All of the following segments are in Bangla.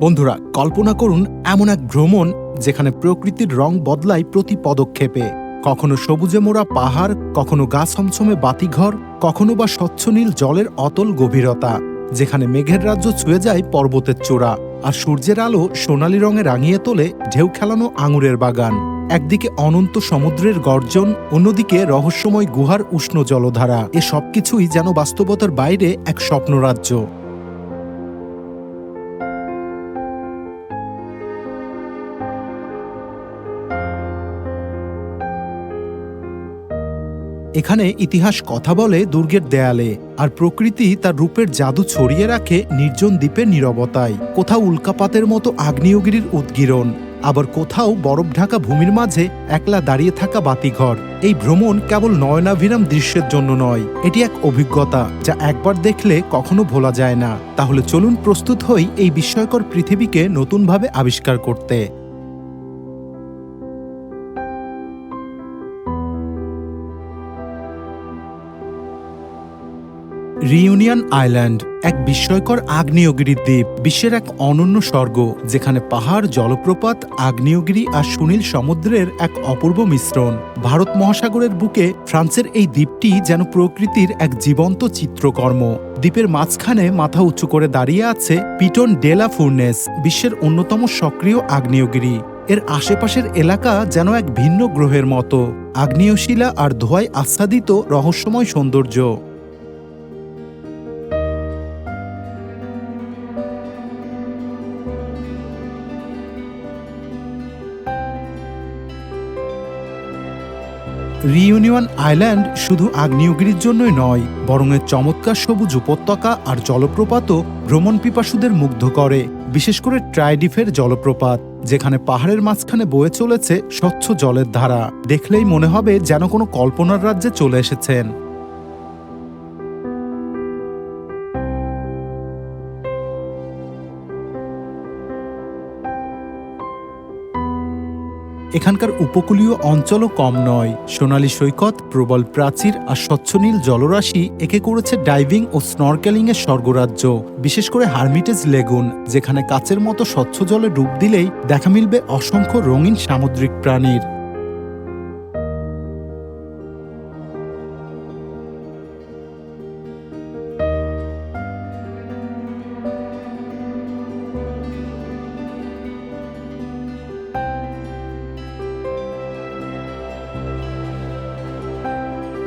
বন্ধুরা, কল্পনা করুন এমন এক ভ্রমণ যেখানে প্রকৃতির রং বদলায় প্রতি পদক্ষেপে। কখনো সবুজে মোড়া পাহাড়, কখনো গা ছমছমে বাতিঘর, কখনো বা স্বচ্ছ নীল জলের অতল গভীরতা, যেখানে মেঘের রাজ্য ছুঁয়ে যায় পর্বতের চূড়া, আর সূর্যের আলো সোনালি রঙে রাঙিয়ে তোলে ঢেউ খেলানো আঙুরের বাগান। একদিকে অনন্ত সমুদ্রের গর্জন, অন্যদিকে রহস্যময় গুহার উষ্ণ জলধারা। এ সবকিছুই যেন বাস্তবতার বাইরে এক স্বপ্নরাজ্য। এখানে ইতিহাস কথা বলে দুর্গের দেয়ালে, আর প্রকৃতি তার রূপের জাদু ছড়িয়ে রাখে নির্জন দ্বীপের নীরবতায়। কোথাও উল্কাপাতের মতো আগ্নেয়গিরির উদ্গীরণ, আবার কোথাও বরফ ঢাকা ভূমির মাঝে একলা দাঁড়িয়ে থাকা বাতিঘর। এই ভ্রমণ কেবল নয়নাভিরাম দৃশ্যের জন্য নয়, এটি এক অভিজ্ঞতা যা একবার দেখলে কখনো ভোলা যায় না। তাহলে চলুন প্রস্তুত হই এই বিস্ময়কর পৃথিবীকে নতুনভাবে আবিষ্কার করতে। রিউনিয়ন আইল্যান্ড এক বিস্ময়কর আগ্নেয়গিরি দ্বীপ, বিশ্বের এক অনন্য স্বর্গ, যেখানে পাহাড়, জলপ্রপাত, আগ্নেয়গিরি আর সুনীল সমুদ্রের এক অপূর্ব মিশ্রণ। ভারত মহাসাগরের বুকে ফ্রান্সের এই দ্বীপটি যেন প্রকৃতির এক জীবন্ত চিত্রকর্ম। দ্বীপের মাঝখানে মাথা উঁচু করে দাঁড়িয়ে আছে পিটন ডেলা ফুর্নেস, বিশ্বের অন্যতম সক্রিয় আগ্নেয়গিরি। এর আশেপাশের এলাকা যেন এক ভিন্ন গ্রহের মতো। আগ্নেয়শিলা আর ধোঁয়ায় আচ্ছাদিত রহস্যময় সৌন্দর্য। রিইউনিয়ন আইল্যান্ড শুধু আগ্নেয়গিরির জন্যই নয়, বরং এর চমৎকার সবুজ উপত্যকা আর জলপ্রপাতও ভ্রমণ পিপাসুদের মুগ্ধ করে, বিশেষ করে ট্রাইডিফের জলপ্রপাত, যেখানে পাহাড়ের মাঝখানে বয়ে চলেছে স্বচ্ছ জলের ধারা। দেখলেই মনে হবে যেন কোনো কল্পনার রাজ্যে চলে এসেছেন। এখানকার উপকূলীয় অঞ্চলও কম নয়। সোনালী সৈকত, প্রবল প্রাচীর আর স্বচ্ছ নীল জলরাশি একে করেছে ডাইভিং ও স্নরকেলিং এর স্বর্গরাজ্য। বিশেষ করে হার্মিটেজ লেগুন, যেখানে কাচের মতো স্বচ্ছ জলে ডুব দিলেই দেখা মিলবে অসংখ্য রঙিন সামুদ্রিক প্রাণীর।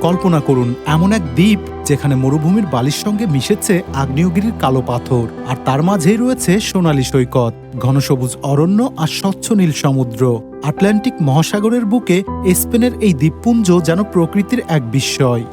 কল্পনা করুন, এমন এক দ্বীপ যেখানে মরুভূমির বালির সঙ্গে মিশেছে আগ্নেয়গিরির কালো পাথর, আর তার মাঝেই রয়েছে সোনালী সৈকত ঘনসবুজ অরণ্য আর স্বচ্ছ নীল সমুদ্র। আটলান্টিক মহাসাগরের বুকে স্পেনের এই দ্বীপপুঞ্জ যেন প্রকৃতির এক বিস্ময়।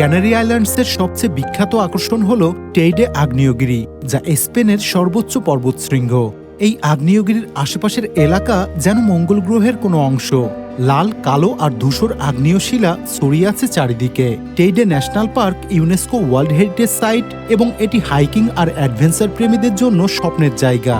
ক্যানারি আইল্যান্ডসের সবচেয়ে বিখ্যাত আকর্ষণ হল টেইডে আগ্নেয়গিরি, যা স্পেনের সর্বোচ্চ পর্বতশৃঙ্গ। এই আগ্নেয়গিরির আশেপাশের এলাকা যেন মঙ্গল গ্রহের কোনো অংশ। লাল, কালো আর ধূসর আগ্নেয়শিলা ছড়িয়ে আছে চারিদিকে। Teide national park, UNESCO world heritage site এবং এটি হাইকিং আর অ্যাডভেঞ্চার প্রেমীদের জন্য স্বপ্নের জায়গা।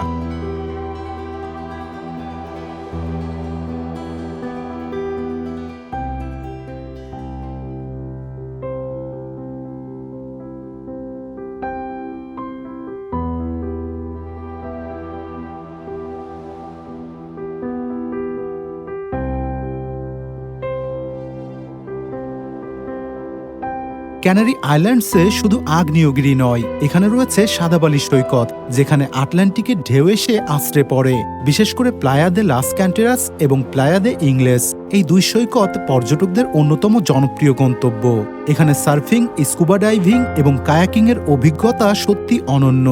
ক্যানারি আইল্যান্ডসে শুধু আগ্নেয়গিরি নয়, এখানে রয়েছে সাদাবালি সৈকত, যেখানে আটলান্টিকের ঢেউ এসে আশ্রে পড়ে। বিশেষ করে প্লায়া দে লাস ক্যান্টেরাস এবং প্লায়া দে ইংলেস। এই দুই সৈকত পর্যটকদের অন্যতম জনপ্রিয় গন্তব্য। এখানে সার্ফিং, স্কুবা ডাইভিং এবং কায়াকিংয়ের অভিজ্ঞতা সত্যি অনন্য।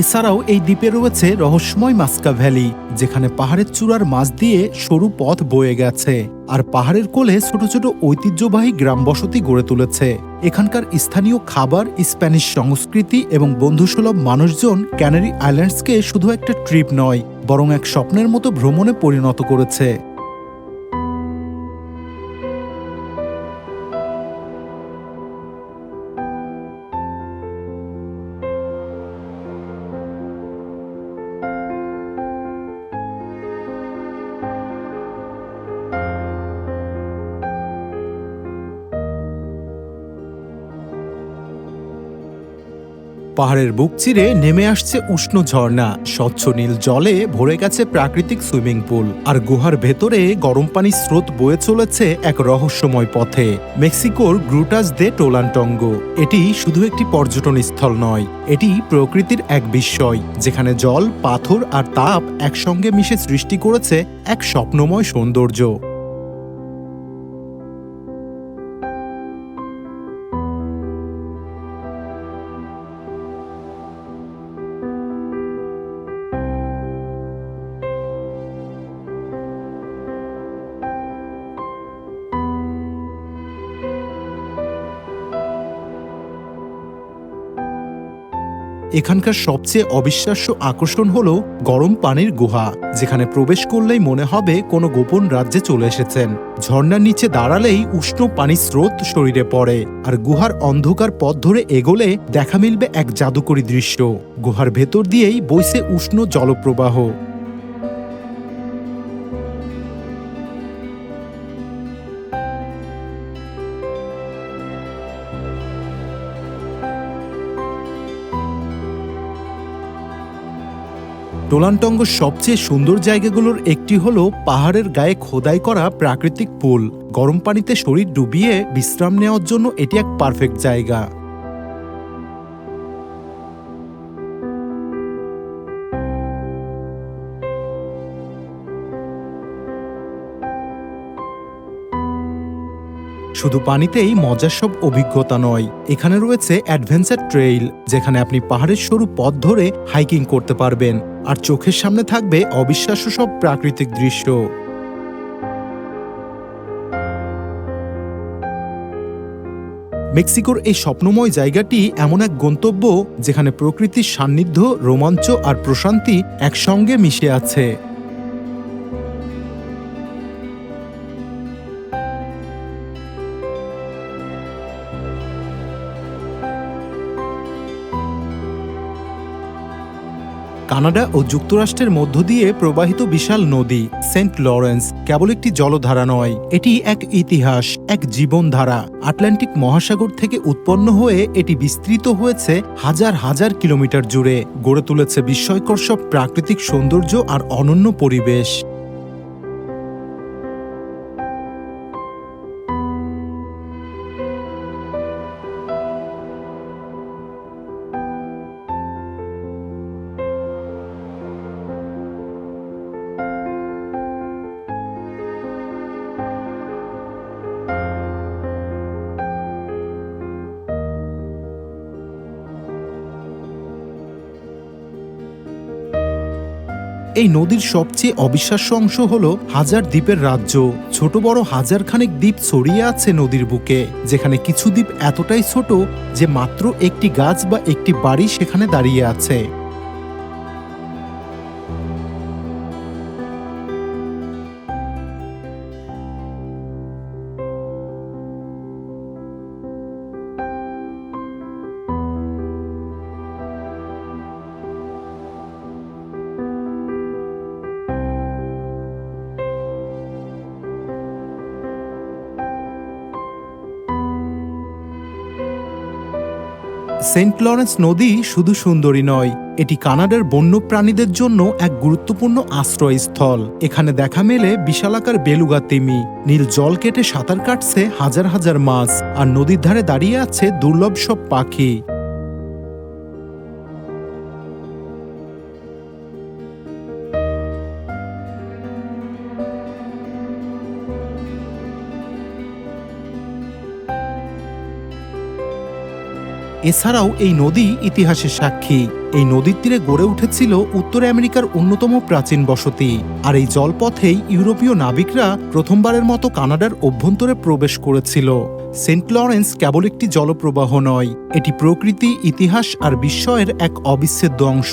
এছাড়াও এই দ্বীপে রয়েছে রহস্যময় মাস্কা ভ্যালি, যেখানে পাহাড়ের চূড়ার মাছ দিয়ে সরু পথ বয়ে গেছে, আর পাহাড়ের কোলে ছোট ছোট ঐতিহ্যবাহী গ্রাম বসতি গড়ে তুলেছে। এখানকার স্থানীয় খাবার, স্প্যানিশ সংস্কৃতি এবং বন্ধুসুলভ মানুষজন ক্যানারি আইল্যান্ডসকে শুধু একটা ট্রিপ নয়, বরং এক স্বপ্নের মতো ভ্রমণে পরিণত করেছে। পাহাড়ের বুক চিরে নেমে আসছে উষ্ণ ঝর্ণা। স্বচ্ছ নীল জলে ভরে গেছে প্রাকৃতিক সুইমিং পুল। আর গুহার ভেতরে গরম পানির স্রোত বয়ে চলেছে এক রহস্যময় পথে। মেক্সিকোর গ্রুটাস দে টোলান্টঙ্গ। এটি শুধু একটি পর্যটন স্থল নয়, এটি প্রকৃতির এক বিস্ময়, যেখানে জল, পাথর আর তাপ একসঙ্গে মিশে সৃষ্টি করেছে এক স্বপ্নময় সৌন্দর্য। এখানকার সবচেয়ে অবিশ্বাস্য আকর্ষণ হল গরম পানির গুহা, যেখানে প্রবেশ করলেই মনে হবে কোনো গোপন রাজ্যে চলে এসেছেন। ঝর্ণার নিচে দাঁড়ালেই উষ্ণ পানির স্রোত শরীরে পড়ে, আর গুহার অন্ধকার পথ ধরে এগোলে দেখা মিলবে এক জাদুকরী দৃশ্য। গুহার ভেতর দিয়েই বইছে উষ্ণ জলপ্রবাহ। টোলানটঙ্গ সবচেয়ে সুন্দর জায়গাগুলোর একটি হলো পাহাড়ের গায়ে খোদাই করা প্রাকৃতিক পুল। গরম পানিতে শরীর ডুবিয়ে বিশ্রাম নেওয়ার জন্য এটি এক পারফেক্ট জায়গা। শুধু পানিতেই মজার সব অভিজ্ঞতা নয়। এখানে রয়েছে অ্যাডভেঞ্চার ট্রেইল, যেখানে আপনি পাহাড়ের সরু পথ ধরে হাইকিং করতে পারবেন, আর চোখের সামনে থাকবে অবিশ্বাস্য সব প্রাকৃতিক দৃশ্য। মেক্সিকোর এই স্বপ্নময় জায়গাটি এমন এক গন্তব্য যেখানে প্রকৃতির সান্নিধ্য, রোমাঞ্চ আর প্রশান্তি একসঙ্গে মিশে আছে। কানাডা ও যুক্তরাষ্ট্রের মধ্য দিয়ে প্রবাহিত বিশাল নদী, সেন্ট লরেন্স, কেবল একটি জলধারা নয়, এটি এক ইতিহাস, এক জীবনধারা। আটলান্টিক মহাসাগর থেকে উৎপন্ন হয়ে এটি বিস্তৃত হয়েছে হাজার হাজার কিলোমিটার জুড়ে। গড়ে তুলেছে বিস্ময়কর সব প্রাকৃতিক সৌন্দর্য আর অনন্য পরিবেশ। এই নদীর সবচেয়ে অবিশ্বাস্য অংশ হল হাজার দ্বীপের রাজ্য। ছোট বড় হাজার খানেক দ্বীপ ছড়িয়ে আছে নদীর বুকে, যেখানে কিছু দ্বীপ এতটাই ছোট যে মাত্র একটি গাছ বা একটি বাড়ি সেখানে দাঁড়িয়ে আছে। সেন্ট লরেন্স নদী শুধু সুন্দরী নয়, এটি কানাডার বন্যপ্রাণীদের জন্য এক গুরুত্বপূর্ণ আশ্রয়স্থল। এখানে দেখা মেলে বিশালাকার বেলুগা তিমি, নীল জল কেটে সাঁতার কাটছে হাজার হাজার মাছ, আর নদীর ধারে দাঁড়িয়ে আছে দুর্লভ সব পাখি। এছাড়াও এই নদী ইতিহাসের সাক্ষী। এই নদীর তীরে গড়ে উঠেছিল উত্তর আমেরিকার অন্যতম প্রাচীন বসতি। আর এই জলপথেই ইউরোপীয় নাবিকরা প্রথমবারের মতো কানাডার অভ্যন্তরে প্রবেশ করেছিল। সেন্ট লরেন্স কেবল একটি জলপ্রবাহ নয়, এটি প্রকৃতি, ইতিহাস আর বিস্ময়ের এক অবিচ্ছেদ্য অংশ।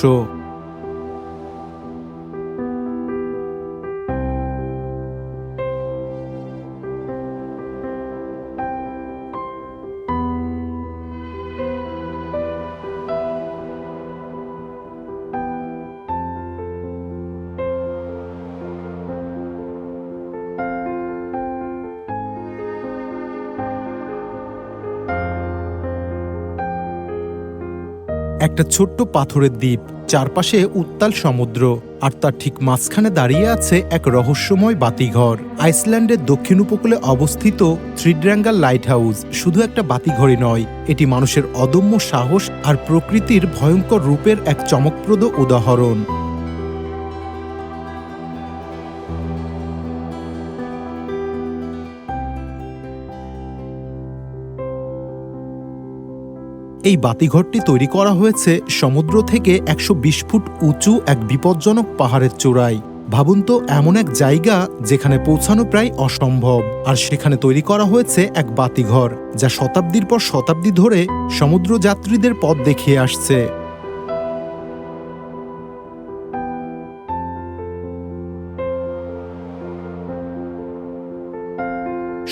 একটা ছোট্ট পাথরের দ্বীপ, চারপাশে উত্তাল সমুদ্র, আর তার ঠিক মাঝখানে দাঁড়িয়ে আছে এক রহস্যময় বাতিঘর। আইসল্যান্ডের দক্ষিণ উপকূলে অবস্থিত থ্রিড্রাঙ্গাল লাইট হাউস শুধু একটা বাতিঘরই নয়, এটি মানুষের অদম্য সাহস আর প্রকৃতির ভয়ঙ্কর রূপের এক চমকপ্রদ উদাহরণ। এই বাতিঘরটি তৈরি করা হয়েছে সমুদ্র থেকে একশো বিশ ফুট উঁচু এক বিপজ্জনক পাহাড়ের চূড়ায়। ভাবুন তো, এমন এক জায়গা যেখানে পৌঁছানো প্রায় অসম্ভব। আর সেখানে তৈরি করা হয়েছে এক বাতিঘর, যা শতাব্দীর পর শতাব্দী ধরে সমুদ্র যাত্রীদের পথ দেখিয়ে আসছে।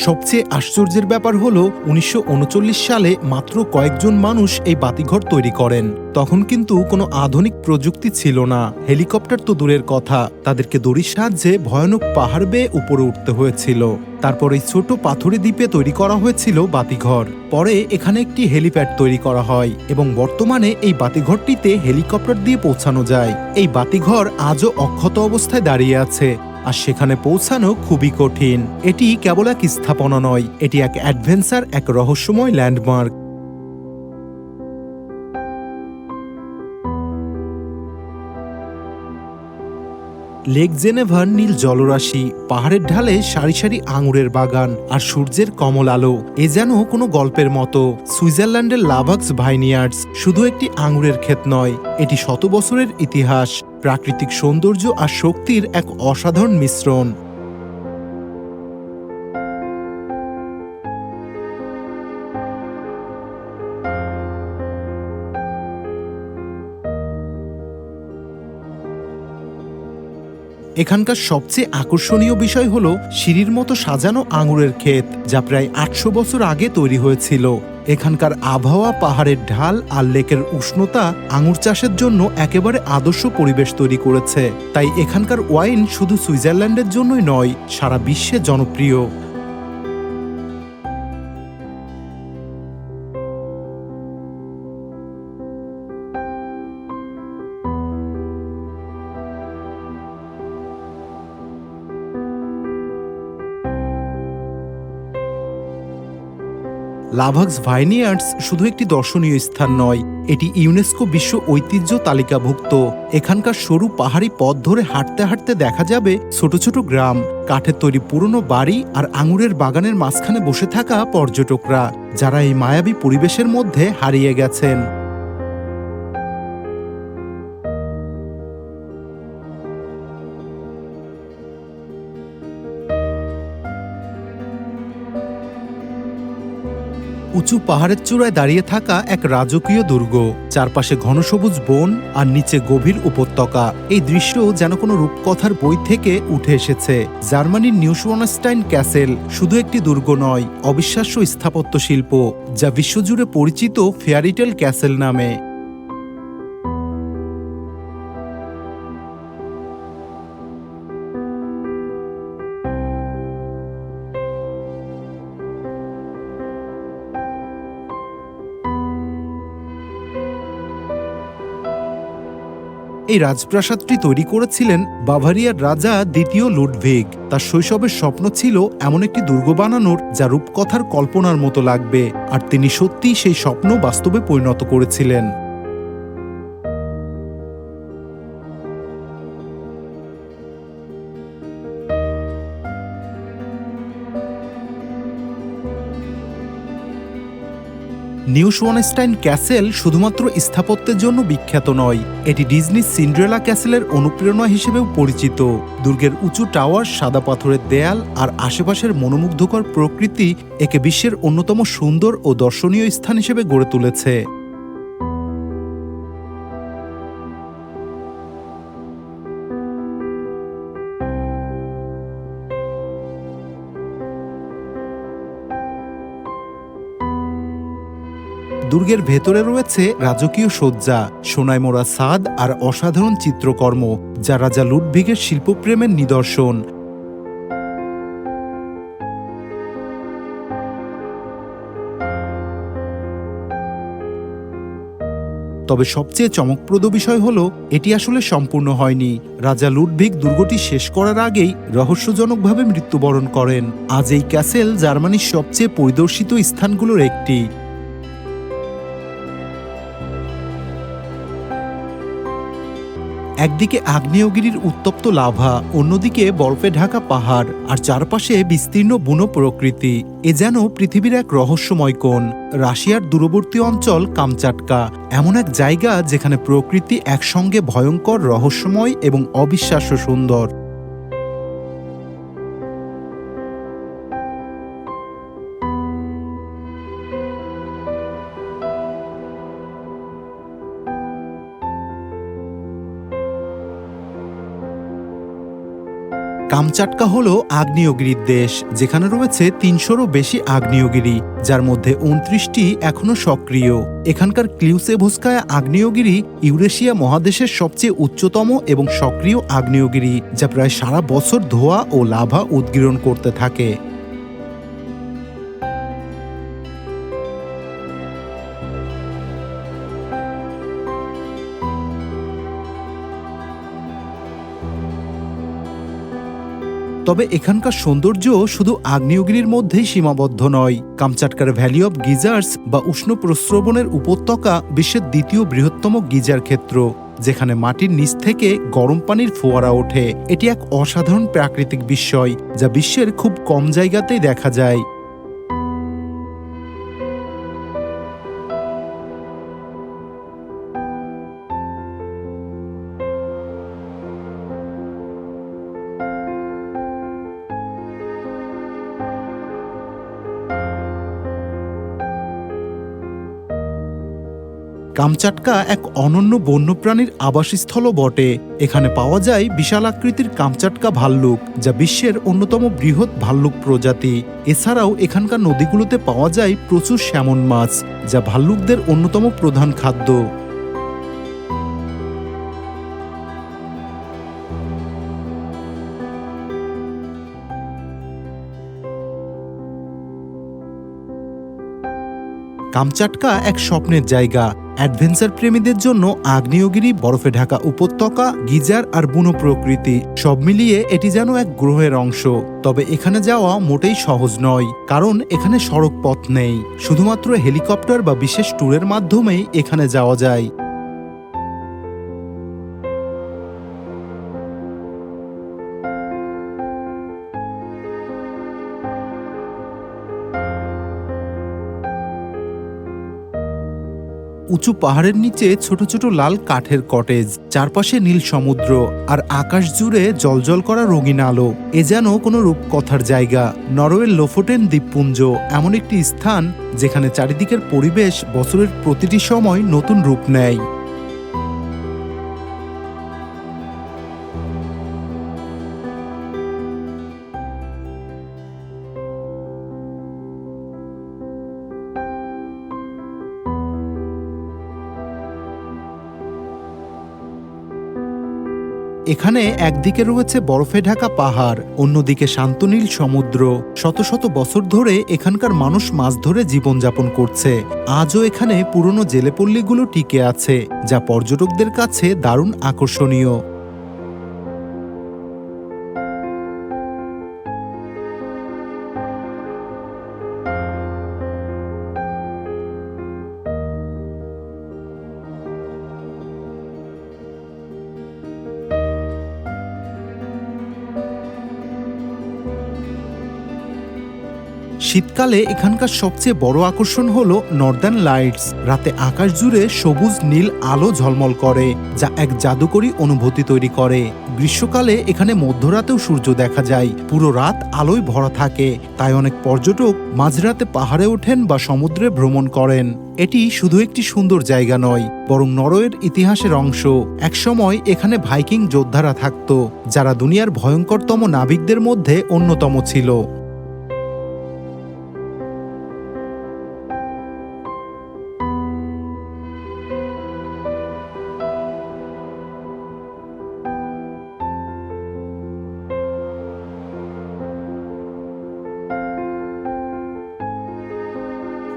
সবচেয়ে আশ্চর্যের ব্যাপার হলো, উনিশশো উনচল্লিশ সালে মাত্র কয়েকজন মানুষ এই বাতিঘর তৈরি করেন। তখন কিন্তু কোনো আধুনিক প্রযুক্তি ছিল না। হেলিকপ্টার তো দূরের কথা। তাদেরকে দড়ির সাহায্যে ভয়ানক পাহাড় বেয়ে উপরে উঠতে হয়েছিল। তারপর এই ছোট পাথুরে দ্বীপে তৈরি করা হয়েছিল বাতিঘর। পরে এখানে একটি হেলিপ্যাড তৈরি করা হয় এবং বর্তমানে এই বাতিঘরটিতে হেলিকপ্টার দিয়ে পৌঁছানো যায়। এই বাতিঘর আজও অক্ষত অবস্থায় দাঁড়িয়ে আছে। আর সেখানে পৌঁছানো খুবই কঠিন। এটি কেবল এক স্থাপনা নয়, এটি এক অ্যাডভেঞ্চার এক রহস্যময় ল্যান্ডমার্ক লেক জেনেভার নীল জলরাশি, পাহাড়ের ঢালে সারি সারি আঙুরের বাগান আর সূর্যের কমল আলো। এ যেন কোনো গল্পের মতো। সুইজারল্যান্ডের লাভাক্স ভাইনিয়ার্স শুধু একটি আঙুরের ক্ষেত নয়, এটি শত বছরের ইতিহাস। প্রাকৃতিক সৌন্দর্য আর শক্তির এক অসাধারণ মিশ্রণ। এখানকার সবচেয়ে আকর্ষণীয় বিষয় হল সিঁড়ির মতো সাজানো আঙুরের ক্ষেত, যা প্রায় আটশো বছর আগে তৈরি হয়েছিল। এখানকার আবহাওয়া, পাহাড়ের ঢাল আর লেকের উষ্ণতা আঙুর চাষের জন্য একেবারে আদর্শ পরিবেশ তৈরি করেছে। তাই এখানকার ওয়াইন শুধু সুইজারল্যান্ডের জন্যই নয়, সারা বিশ্বে জনপ্রিয়। লাভাক্স ভাইনিয়ার্ডস শুধু একটি দর্শনীয় স্থান নয়, এটি ইউনেস্কো বিশ্ব ঐতিহ্য তালিকাভুক্ত। এখানকার সরু পাহাড়ি পথ ধরে হাঁটতে হাঁটতে দেখা যাবে ছোট ছোট গ্রাম, কাঠের তৈরি পুরনো বাড়ি আর আঙুরের বাগানের মাঝখানে বসে থাকা পর্যটকরা, যারা এই মায়াবী পরিবেশের মধ্যে হারিয়ে গেছেন। উঁচু পাহাড়ের চূড়ায় দাঁড়িয়ে থাকা এক রাজকীয় দুর্গ। চারপাশে ঘনসবুজ বন আর নিচে গভীর উপত্যকা। এই দৃশ্য যেন কোনো রূপকথার বই থেকে উঠে এসেছে। জার্মানির নিউশওয়ানস্টাইন ক্যাসেল শুধু একটি দুর্গ নয়, অবিশ্বাস্য স্থাপত্য শিল্প, যা বিশ্বজুড়ে পরিচিত ফেয়ারিটেল ক্যাসেল নামে। এই রাজপ্রাসাদটি তৈরি করেছিলেন বাভারিয়ার রাজা দ্বিতীয় লুডভিগ তার শৈশবের স্বপ্ন ছিল এমন একটি দুর্গ বানানোর, যা রূপকথার কল্পনার মতো লাগবে। আর তিনি সত্যিই সেই স্বপ্ন বাস্তবে পরিণত করেছিলেন। নিউ সোয়ানস্টাইন ক্যাসেল শুধুমাত্র স্থাপত্যের জন্য বিখ্যাত নয়। এটি ডিজনি সিন্ড্রেলা ক্যাসেলের অনুপ্রেরণা হিসেবেও পরিচিত। দুর্গের উঁচু টাওয়ার, সাদা পাথরের দেয়াল আর আশেপাশের মনোমুগ্ধকর প্রকৃতি একে বিশ্বের অন্যতম সুন্দর ও দর্শনীয় স্থান হিসেবে গড়ে তুলেছে। দুর্গের ভেতরে রয়েছে রাজকীয় শয্যা সোনায় মোড়া সাদ আর অসাধারণ চিত্রকর্ম, যা রাজা লুডভিগের শিল্পপ্রেমের নিদর্শন। তবে সবচেয়ে চমকপ্রদ বিষয় হলো, এটি আসলে সম্পূর্ণ হয়নি। রাজা লুডভিগ দুর্গটি শেষ করার আগেই রহস্যজনকভাবে মৃত্যুবরণ করেন। আজ এই ক্যাসেল জার্মানির সবচেয়ে পরিদর্শিত স্থানগুলোর একটি। একদিকে আগ্নেয়গিরির উত্তপ্ত লাভা, অন্যদিকে বরফে ঢাকা পাহাড়, আর চারপাশে বিস্তীর্ণ বুনো প্রকৃতি। এ যেন পৃথিবীর এক রহস্যময় কোণ। রাশিয়ার দূরবর্তী অঞ্চল কামচাটকা, এমন এক জায়গা যেখানে প্রকৃতি একসঙ্গে ভয়ঙ্কর, রহস্যময় এবং অবিশ্বাস্য সুন্দর। কামচাটকা হল আগ্নেয়গিরির দেশ, যেখানে রয়েছে তিনশোরও বেশি আগ্নেয়গিরি, যার মধ্যে উনত্রিশটি এখনও সক্রিয়। এখানকার ক্লিউসেভোস্কায়া আগ্নেয়গিরি ইউরেশিয়া মহাদেশের সবচেয়ে উচ্চতম এবং সক্রিয় আগ্নেয়গিরি, যা প্রায় সারা বছর ধোয়া ও লাভা উদ্গীরণ করতে থাকে। তবে এখানকার সৌন্দর্য শুধু আগ্নেয়গিরির মধ্যেই সীমাবদ্ধ নয়। কামচাটকার ভ্যালি অব গিজার্স বা উষ্ণ প্রস্রবণের উপত্যকা বিশ্বের দ্বিতীয় বৃহত্তম গিজার ক্ষেত্র, যেখানে মাটির নিচ থেকে গরম পানির ফোয়ারা ওঠে। এটি এক অসাধারণ প্রাকৃতিক বিস্ময়, যা বিশ্বের খুব কম জায়গাতেই দেখা যায়। কামচাটকা এক অনন্য বন্যপ্রাণীর আবাসস্থলও বটে। এখানে পাওয়া যায় বিশাল আকৃতির কামচাটকা ভাল্লুক, যা বিশ্বের অন্যতম বৃহৎ ভাল্লুক প্রজাতি। এছাড়াও এখানকার নদীগুলোতে পাওয়া যায় প্রচুর স্যামন মাছ, যা ভাল্লুকদের অন্যতম প্রধান খাদ্য। কামচাটকা এক স্বপ্নের জায়গা অ্যাডভেঞ্চার প্রেমীদের জন্য আগ্নেয়গিরি, বরফে ঢাকা উপত্যকা, গিজার আর বুনো প্রকৃতি, সব মিলিয়ে এটি যেন এক গ্রহের অংশ। তবে এখানে যাওয়া মোটেই সহজ নয়, কারণ এখানে সড়ক পথ নেই। শুধুমাত্র হেলিকপ্টার বা বিশেষ ট্যুরের মাধ্যমেই এখানে যাওয়া যায়। উঁচু পাহাড়ের নিচে ছোট ছোট লাল কাঠের কটেজ। চারপাশে নীল সমুদ্র আর আকাশ জুড়ে জলজল করা রঙিন আলো। এ যেন কোনো রূপকথার জায়গা। নরওয়ের লোফোটেন দ্বীপপুঞ্জ এমন একটি স্থান যেখানে চারিদিকের পরিবেশ বছরের প্রতিটি সময় নতুন রূপ নেয়। এখানে একদিকে রয়েছে বরফে ঢাকা পাহাড়, অন্যদিকে শান্তনীল সমুদ্র। শত শত বছর ধরে এখানকার মানুষ মাছ ধরে জীবনযাপন করছে। আজও এখানে পুরনো জেলেপল্লিগুলো টিকে আছে, যা পর্যটকদের কাছে দারুণ আকর্ষণীয়। শীতকালে এখানকার সবচেয়ে বড় আকর্ষণ হল নর্দার্ন লাইটস রাতে আকাশ জুড়ে সবুজ, নীল আলো ঝলমল করে, যা এক জাদুকরী অনুভূতি তৈরি করে। গ্রীষ্মকালে এখানে মধ্যরাতেও সূর্য দেখা যায়। পুরো রাত আলোয় ভরা থাকে। তাই অনেক পর্যটক মাঝরাতে পাহাড়ে ওঠেন বা সমুদ্রে ভ্রমণ করেন। এটি শুধু একটি সুন্দর জায়গা নয়, বরং নরওয়ের ইতিহাসের অংশ। একসময় এখানে ভাইকিং যোদ্ধারা থাকত, যারা দুনিয়ার ভয়ঙ্করতম নাবিকদের মধ্যে অন্যতম ছিল।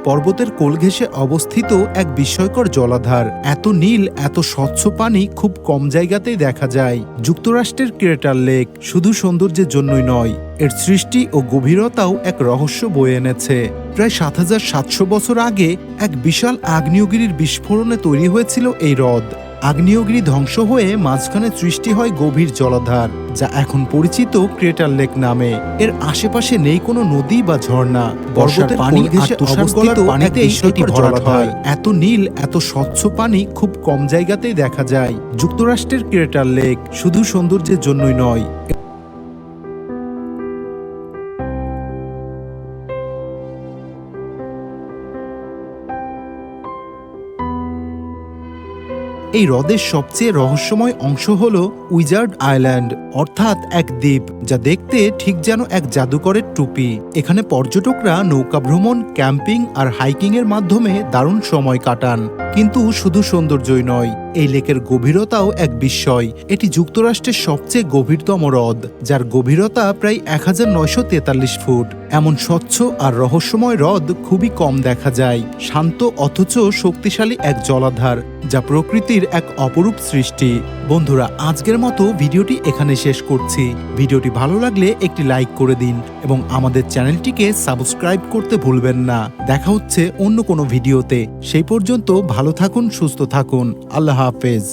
পর্বতের কোল ঘেঁষে অবস্থিত এক বিস্ময়কর জলাধার। এত নীল, এত স্বচ্ছ পানি খুব কম জায়গাতেই দেখা যায়। যুক্তরাষ্ট্রের ক্রেটার লেক শুধু সৌন্দর্যের জন্যই নয়, এর সৃষ্টি ও গভীরতাও এক রহস্য বয়ে এনেছে। প্রায় সাত হাজার সাতশো বছর আগে এক বিশাল আগ্নেয়গিরির বিস্ফোরণে তৈরি হয়েছিল এই হ্রদ। আগ্নেয়গিরি ধ্বংস হয়ে মাঝখানে সৃষ্টি হয় গভীর জলাধার যা এখন পরিচিত ক্রেটার লেক নামে। এর আশেপাশে নেই কোনো নদী বা ঝর্ণা। বর্ষার পানি ঘেঁষে অবস্থিত পানিতে এটি ভরাট হয়। এত নীল এত স্বচ্ছ পানি খুব কম জায়গাতেই দেখা যায়। যুক্তরাষ্ট্রের ক্রেটার লেক শুধু সৌন্দর্যের জন্যই নয় এই হ্রদের সবচেয়ে রহস্যময় অংশ হল উইজার্ড আইল্যান্ড, অর্থাৎ এক দ্বীপ, যা দেখতে ঠিক যেন এক জাদুকরের টুপি। এখানে পর্যটকরা নৌকা ভ্রমণ, ক্যাম্পিং আর হাইকিংয়ের মাধ্যমে দারুণ সময় কাটান। কিন্তু শুধু সৌন্দর্যই নয় এই লেকের গভীরতাও এক বিস্ময়। এটি যুক্তরাষ্ট্রের সবচেয়ে গভীরতম হ্রদ, যার গভীরতা প্রায় এক হাজার নয়শো তেতাল্লিশ ফুট। এমন স্বচ্ছ আর রহস্যময় হ্রদ খুবই কম দেখা যায়। শান্ত অথচ শক্তিশালী এক জলাধার, যা প্রকৃতির এক অপরূপ সৃষ্টি। বন্ধুরা, আজকের মতো ভিডিওটি এখানে শেষ করছি। ভিডিওটি ভালো লাগলে একটি লাইক করে দিন এবং আমাদের চ্যানেলটিকে সাবস্ক্রাইব করতে ভুলবেন না। দেখা হচ্ছে অন্য কোনো ভিডিওতে। সেই পর্যন্ত ভালো থাকুন, সুস্থ থাকুন। আল্লাহ হাফেজ।